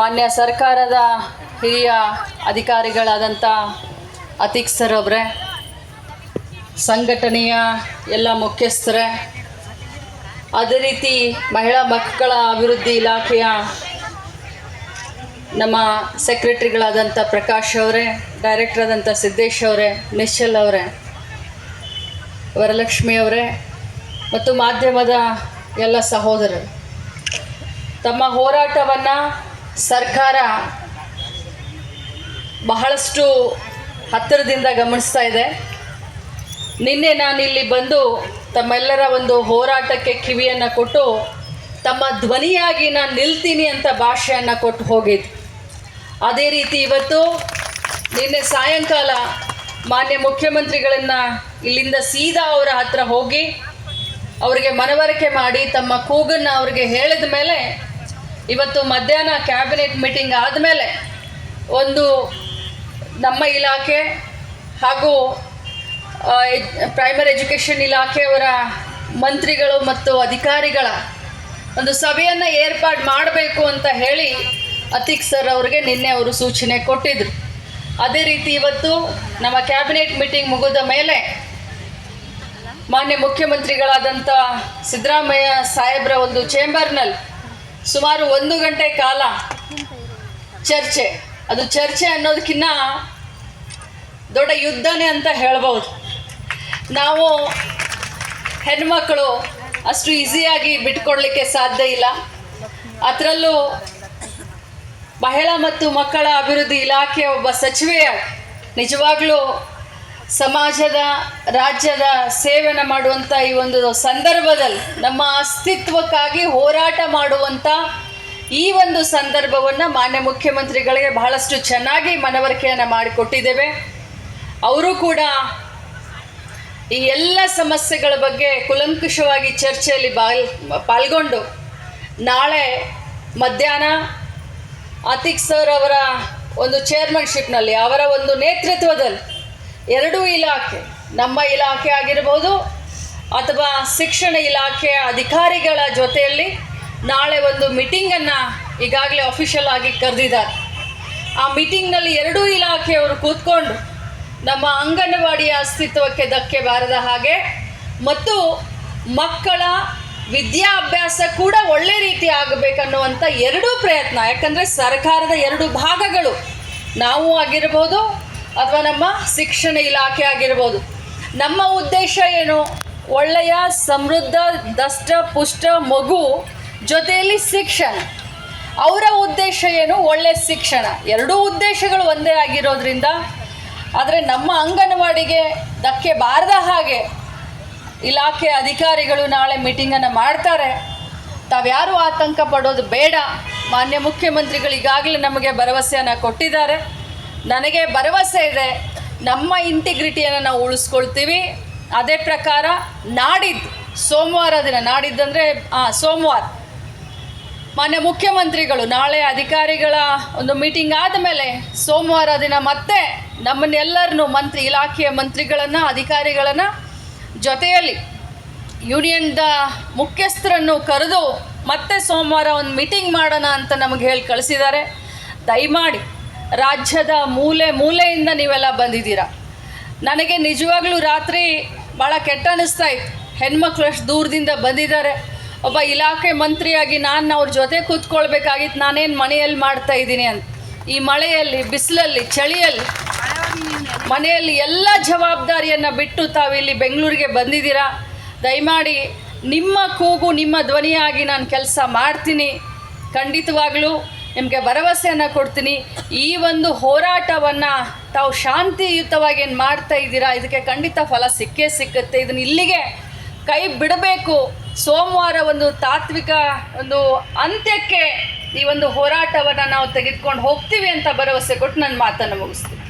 ಮಾನ್ಯ ಸರ್ಕಾರದ ಹಿರಿಯ ಅಧಿಕಾರಿಗಳಾದಂಥ ಅತೀಕ್ ಅವರೇ, ಸಂಘಟನೆಯ ಎಲ್ಲ ಮುಖ್ಯಸ್ಥರೇ, ಅದೇ ರೀತಿ ಮಹಿಳಾ ಮಕ್ಕಳ ಅಭಿವೃದ್ಧಿ ಇಲಾಖೆಯ ನಮ್ಮ ಸೆಕ್ರೆಟರಿಗಳಾದಂಥ ಪ್ರಕಾಶ್ ಅವರೇ, ಡೈರೆಕ್ಟರ್ ಆದಂಥ ಸಿದ್ದೇಶ್ ಅವರೇ, ನಿಶ್ಚಲ್ ಅವರೇ, ವರಲಕ್ಷ್ಮಿ ಅವರೇ ಮತ್ತು ಮಾಧ್ಯಮದ ಎಲ್ಲ ಸಹೋದರರು. ತಮ್ಮ ಹೋರಾಟವನ್ನು ಸರ್ಕಾರ ಬಹಳಷ್ಟು ಹತ್ತಿರದಿಂದ ಗಮನಿಸ್ತಾ ಇದೆ. ನಿನ್ನೆ ನಾನಿಲ್ಲಿ ಬಂದು ತಮ್ಮೆಲ್ಲರ ಒಂದು ಹೋರಾಟಕ್ಕೆ ಕಿವಿಯನ್ನು ಕೊಟ್ಟು ತಮ್ಮ ಧ್ವನಿಯಾಗಿ ನಾನು ನಿಲ್ತೀನಿ ಅಂತ ಭಾಷೆಯನ್ನು ಕೊಟ್ಟು ಹೋಗಿದ್ದು ಅದೇ ರೀತಿ ಇವತ್ತು ನಿನ್ನೆ ಸಾಯಂಕಾಲ ಮಾನ್ಯ ಮುಖ್ಯಮಂತ್ರಿಗಳನ್ನು ಇಲ್ಲಿಂದ ಸೀದಾ ಅವರ ಹತ್ರ ಹೋಗಿ ಅವರಿಗೆ ಮನವರಿಕೆ ಮಾಡಿ ತಮ್ಮ ಕೂಗನ್ನು ಅವರಿಗೆ ಹೇಳಿದ ಮೇಲೆ ಇವತ್ತು ಮಧ್ಯಾಹ್ನ ಕ್ಯಾಬಿನೆಟ್ ಮೀಟಿಂಗ್ ಆದಮೇಲೆ ಒಂದು ನಮ್ಮ ಇಲಾಖೆ ಹಾಗೂ ಪ್ರೈಮರಿ ಎಜುಕೇಷನ್ ಇಲಾಖೆಯವರ ಮಂತ್ರಿಗಳು ಮತ್ತು ಅಧಿಕಾರಿಗಳ ಒಂದು ಸಭೆಯನ್ನು ಏರ್ಪಾಡು ಮಾಡಬೇಕು ಅಂತ ಹೇಳಿ ಅತಿಕ್ ಸರ್ ಅವರಿಗೆ ನಿನ್ನೆ ಅವರು ಸೂಚನೆ ಕೊಟ್ಟಿದ್ದರು ಅದೇ ರೀತಿ ಇವತ್ತು ನಮ್ಮ ಕ್ಯಾಬಿನೆಟ್ ಮೀಟಿಂಗ್ ಮುಗಿದ ಮೇಲೆ ಮಾನ್ಯ ಮುಖ್ಯಮಂತ್ರಿಗಳಾದಂಥ ಸಿದ್ದರಾಮಯ್ಯ ಸಾಹೇಬ್ರ ಒಂದು ಚೇಂಬರ್ನಲ್ಲಿ ಸುಮಾರು ಒಂದು ಗಂಟೆ ಕಾಲ ಚರ್ಚೆ. ಅದು ಚರ್ಚೆ ಅನ್ನೋದಕ್ಕಿಂತ ದೊಡ್ಡ ಯುದ್ಧನೇ ಅಂತ ಹೇಳ್ಬೋದು ನಾವು ಹೆಣ್ಮಕ್ಕಳು ಅಷ್ಟು ಈಸಿಯಾಗಿ ಬಿಟ್ಕೊಡ್ಲಿಕ್ಕೆ ಸಾಧ್ಯ ಇಲ್ಲ. ಅದರಲ್ಲೂ ಮಹಿಳಾ ಮತ್ತು ಮಕ್ಕಳ ಅಭಿವೃದ್ಧಿ ಇಲಾಖೆಯ ಒಬ್ಬ ಸಚಿವೆಯ ನಿಜವಾಗ್ಲೂ ಸಮಾಜದ, ರಾಜ್ಯದ ಸೇವೆನ ಮಾಡುವಂಥ ಈ ಒಂದು ಸಂದರ್ಭದಲ್ಲಿ ನಮ್ಮ ಅಸ್ತಿತ್ವಕ್ಕಾಗಿ ಹೋರಾಟ ಮಾಡುವಂಥ ಈ ಒಂದು ಸಂದರ್ಭವನ್ನು ಮಾನ್ಯ ಮುಖ್ಯಮಂತ್ರಿಗಳಿಗೆ ಬಹಳಷ್ಟು ಚೆನ್ನಾಗಿ ಮನವರಿಕೆಯನ್ನು ಮಾಡಿಕೊಟ್ಟಿದ್ದೇವೆ. ಅವರು ಕೂಡ ಈ ಎಲ್ಲ ಸಮಸ್ಯೆಗಳ ಬಗ್ಗೆ ಕುಲಂಕುಷವಾಗಿ ಚರ್ಚೆಯಲ್ಲಿ ಬಾಲ್, ಪಾಲ್ಗೊಂಡು ನಾಳೆ ಮಧ್ಯಾಹ್ನ ಅತಿಕ್ ಸರ್ ಅವರ ಒಂದು ಚೇರ್ಮನ್ಶಿಪ್ನಲ್ಲಿ ಅವರ ಒಂದು ನೇತೃತ್ವದಲ್ಲಿ ಎರಡೂ ಇಲಾಖೆ, ನಮ್ಮ ಇಲಾಖೆ ಆಗಿರ್ಬೋದು ಅಥವಾ ಶಿಕ್ಷಣ ಇಲಾಖೆಯ ಅಧಿಕಾರಿಗಳ ಜೊತೆಯಲ್ಲಿ ನಾಳೆ ಒಂದು ಮೀಟಿಂಗನ್ನು ಈಗಾಗಲೇ ಅಫಿಷಿಯಲ್ ಆಗಿ ಕರೆದಿದ್ದಾರೆ. ಆ ಮೀಟಿಂಗ್ನಲ್ಲಿ ಎರಡೂ ಇಲಾಖೆಯವರು ಕೂತ್ಕೊಂಡು ನಮ್ಮ ಅಂಗನವಾಡಿಯ ಅಸ್ತಿತ್ವಕ್ಕೆ ಧಕ್ಕೆ ಬಾರದ ಹಾಗೆ ಮತ್ತು ಮಕ್ಕಳ ವಿದ್ಯಾಭ್ಯಾಸ ಕೂಡ ಒಳ್ಳೆ ರೀತಿ ಆಗಬೇಕನ್ನುವಂಥ ಎರಡೂ ಪ್ರಯತ್ನ, ಯಾಕಂದರೆ ಸರ್ಕಾರದ ಎರಡು ಭಾಗಗಳು, ನಾವು ಆಗಿರ್ಬೋದು ಅಥವಾ ನಮ್ಮ ಶಿಕ್ಷಣ ಇಲಾಖೆ ಆಗಿರ್ಬೋದು. ನಮ್ಮ ಉದ್ದೇಶ ಏನು? ಒಳ್ಳೆಯ, ಸಮೃದ್ಧ, ದಷ್ಟ, ಪುಷ್ಟ ಮಗು ಜೊತೆಯಲ್ಲಿ ಶಿಕ್ಷಣ. ಅವರ ಉದ್ದೇಶ ಏನು? ಒಳ್ಳೆಯ ಶಿಕ್ಷಣ. ಎರಡೂ ಉದ್ದೇಶಗಳು ಒಂದೇ ಆಗಿರೋದ್ರಿಂದ ಆದರೆ ನಮ್ಮ ಅಂಗನವಾಡಿಗೆ ಧಕ್ಕೆ ಬಾರದ ಹಾಗೆ ಇಲಾಖೆ ಅಧಿಕಾರಿಗಳು ನಾಳೆ ಮೀಟಿಂಗನ್ನು ಮಾಡ್ತಾರೆ. ತಾವ್ಯಾರೂ ಆತಂಕ ಪಡೋದು ಬೇಡ. ಮಾನ್ಯ ಮುಖ್ಯಮಂತ್ರಿಗಳು ಈಗಾಗಲೇ ನಮಗೆ ಭರವಸೆಯನ್ನು ಕೊಟ್ಟಿದ್ದಾರೆ. ನನಗೆ ಭರವಸೆ ಇದೆ, ನಮ್ಮ ಇಂಟಿಗ್ರಿಟಿಯನ್ನು ನಾವು ಉಳಿಸ್ಕೊಳ್ತೀವಿ. ಅದೇ ಪ್ರಕಾರ ನಾಡಿದ್ದು, ಸೋಮವಾರ ದಿನ ನಾಡಿದ್ದಂದರೆ ಹಾಂ ಸೋಮವಾರ. ಮಾನ್ಯ ಮುಖ್ಯಮಂತ್ರಿಗಳು, ನಾಳೆ ಅಧಿಕಾರಿಗಳ ಒಂದು ಮೀಟಿಂಗ್ ಆದಮೇಲೆ ಸೋಮವಾರ ದಿನ ಮತ್ತೆ ನಮ್ಮನ್ನೆಲ್ಲರನ್ನು ಮಂತ್ರಿ, ಇಲಾಖೆಯ ಮಂತ್ರಿಗಳನ್ನು, ಅಧಿಕಾರಿಗಳನ್ನು ಜೊತೆಯಲ್ಲಿ ಯೂನಿಯನ್ದ ಮುಖ್ಯಸ್ಥರನ್ನು ಕರೆದು ಮತ್ತೆ ಸೋಮವಾರ ಒಂದು ಮೀಟಿಂಗ್ ಮಾಡೋಣ ಅಂತ ನಮಗೆ ಹೇಳಿ ಕಳಿಸಿದ್ದಾರೆ. ದಯಮಾಡಿ ರಾಜ್ಯದ ಮೂಲೆ ಮೂಲೆಯಿಂದ ನೀವೆಲ್ಲ ಬಂದಿದ್ದೀರಾ? ನನಗೆ ನಿಜವಾಗ್ಲೂ ರಾತ್ರಿ ಭಾಳ ಕೆಟ್ಟ ಅನ್ನಿಸ್ತಾ ಇತ್ತು. ಹೆಣ್ಮಕ್ಳು ಅಷ್ಟು ದೂರದಿಂದ ಬಂದಿದ್ದಾರೆ. ಒಬ್ಬ ಇಲಾಖೆ ಮಂತ್ರಿಯಾಗಿ ನಾನು ಅವ್ರ ಜೊತೆ ಕೂತ್ಕೊಳ್ಬೇಕಾಗಿತ್ತು. ನಾನೇನು ಮನೆಯಲ್ಲಿ ಮಾಡ್ತಾ ಇದ್ದೀನಿ ಅಂತ. ಈ ಮಳೆಯಲ್ಲಿ, ಬಿಸಿಲಲ್ಲಿ, ಚಳಿಯಲ್ಲಿ ಮನೆಯಲ್ಲಿ ಎಲ್ಲ ಜವಾಬ್ದಾರಿಯನ್ನು ಬಿಟ್ಟು ತಾವಿಲ್ಲಿ ಬೆಂಗಳೂರಿಗೆ ಬಂದಿದ್ದೀರಾ? ದಯಮಾಡಿ ನಿಮ್ಮ ಕೂಗು, ನಿಮ್ಮ ಧ್ವನಿಯಾಗಿ ನಾನು ಕೆಲಸ ಮಾಡ್ತೀನಿ. ಖಂಡಿತವಾಗ್ಲೂ ನಿಮಗೆ ಭರವಸೆಯನ್ನು ಕೊಡ್ತೀನಿ. ಈ ಒಂದು ಹೋರಾಟವನ್ನು ತಾವು ಶಾಂತಿಯುತವಾಗಿ ಏನು ಮಾಡ್ತಾ ಇದ್ದೀರಾ? ಇದಕ್ಕೆ ಖಂಡಿತ ಫಲ ಸಿಕ್ಕೇ ಸಿಕ್ಕುತ್ತೆ. ಇದನ್ನು ಇಲ್ಲಿಗೆ ಕೈ ಬಿಡಬೇಕು. ಸೋಮವಾರ ಒಂದು ತಾತ್ವಿಕ ಒಂದು ಅಂತ್ಯಕ್ಕೆ ಈ ಒಂದು ಹೋರಾಟವನ್ನು ನಾವು ತೆಗೆದುಕೊಂಡು ಹೋಗ್ತೀವಿ ಅಂತ ಭರವಸೆ ಕೊಟ್ಟು ನನ್ನ ಮಾತನ್ನು ಮುಗಿಸ್ತೀನಿ.